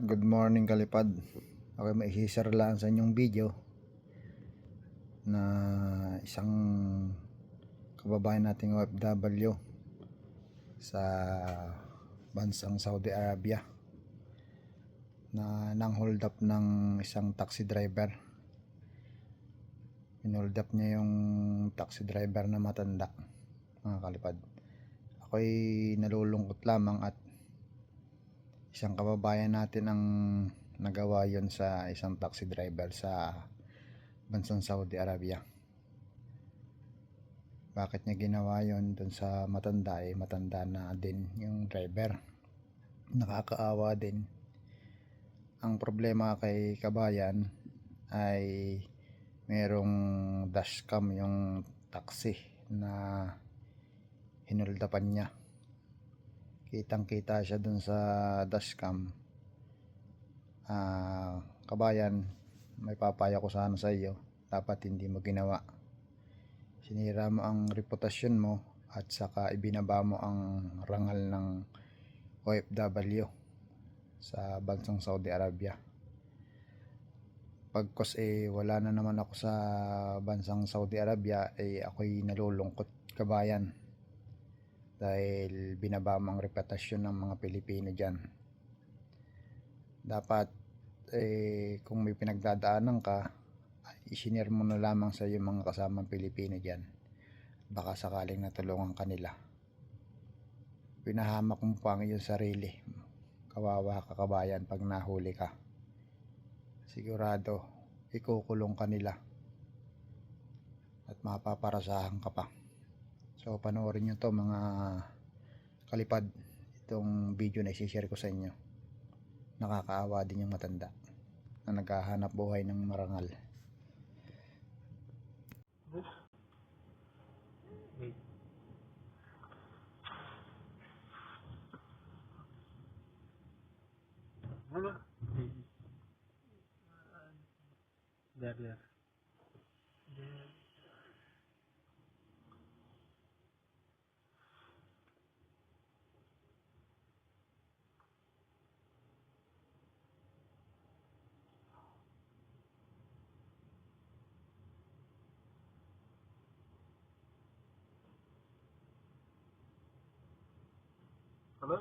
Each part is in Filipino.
Good morning kalipad. Okay, may share lang sa inyong video na isang kababayan nating OFW sa bansang Saudi Arabia na nang hold up ng isang taxi driver. Inold up niya yung taxi driver na matanda mga kalipad. Ako'y nalulungkot lamang at isang kababayan natin ang nagawa yon sa isang taxi driver sa bansang Saudi Arabia. Bakit niya ginawa yon dun sa matanda eh matanda na din yung driver. Nakakaawa din. Ang problema kay kabayan ay merong dashcam yung taxi na hinuldapan niya kitang kita siya dun sa dashcam. Ah kabayan may papaya ko sana sa iyo. Dapat hindi mo ginawa. Sinira mo ang reputasyon mo at saka ibinaba mo ang rangal ng OFW sa bansang Saudi Arabia. Pagkos eh wala na naman ako sa bansang Saudi Arabia eh ako'y nalulungkot kabayan dahil binaba mo ang reputasyon ng mga Pilipino dyan. Dapat eh kung may pinagdadaanan ka isinir mo na lamang sa iyong mga kasamang Pilipino dyan. Baka sakaling natulungan kanila pinahamak mo pa ang iyong sarili. Kawawa ka kabayan pag nahuli ka. Sigurado ikukulong kanila at mapaparasahan ka pa so panoorin nyo to mga kalipad itong video na isi-share ko sa inyo nakakaawa din yung matanda na naghahanap buhay ng marangal Wait. Ano? There, there. Hello?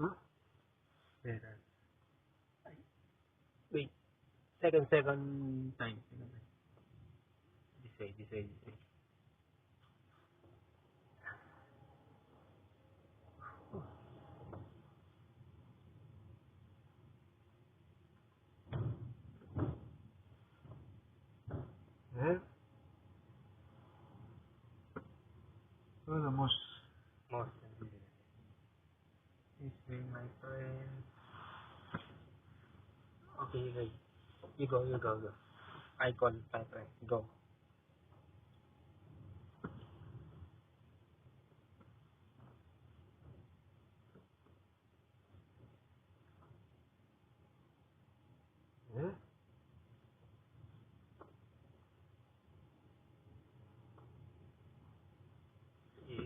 Huh? There. Ay. Wait. Second, second time. Second time. This way, this way, this way. okay, you go, you go, go. Icon type, go. Huh? Yeah.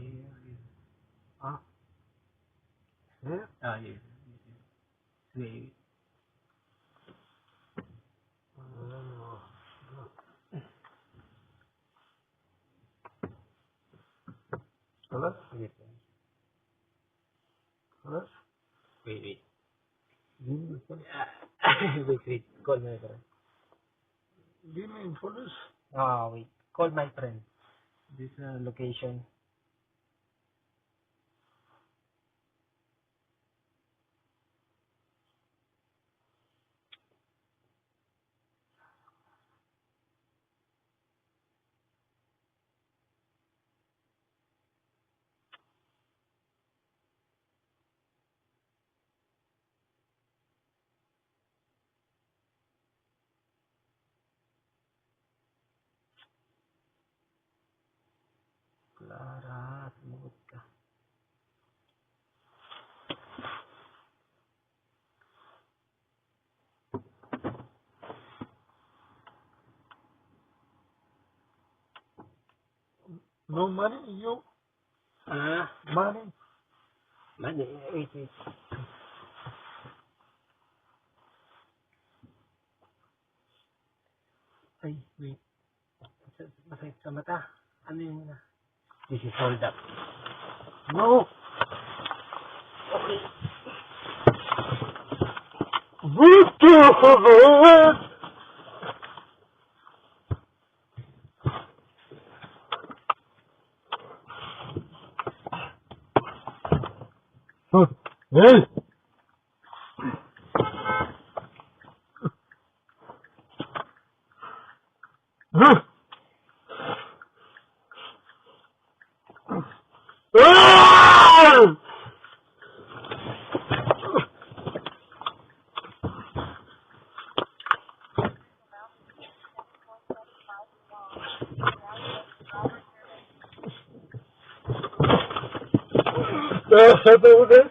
Uh, yeah. yeah. Hello? Wait, Hello? wait, wait. Give wait, wait. Call my friend. Give me info. Ah, wait. Call my friend. This uh, location. No money, you? Uh, money? Money, 80. Hey, wait. Masakit sa mata. Ano yung... Uh, this is hold up. No! Okay. We do have a Hey! Huh? Ah! That's over there.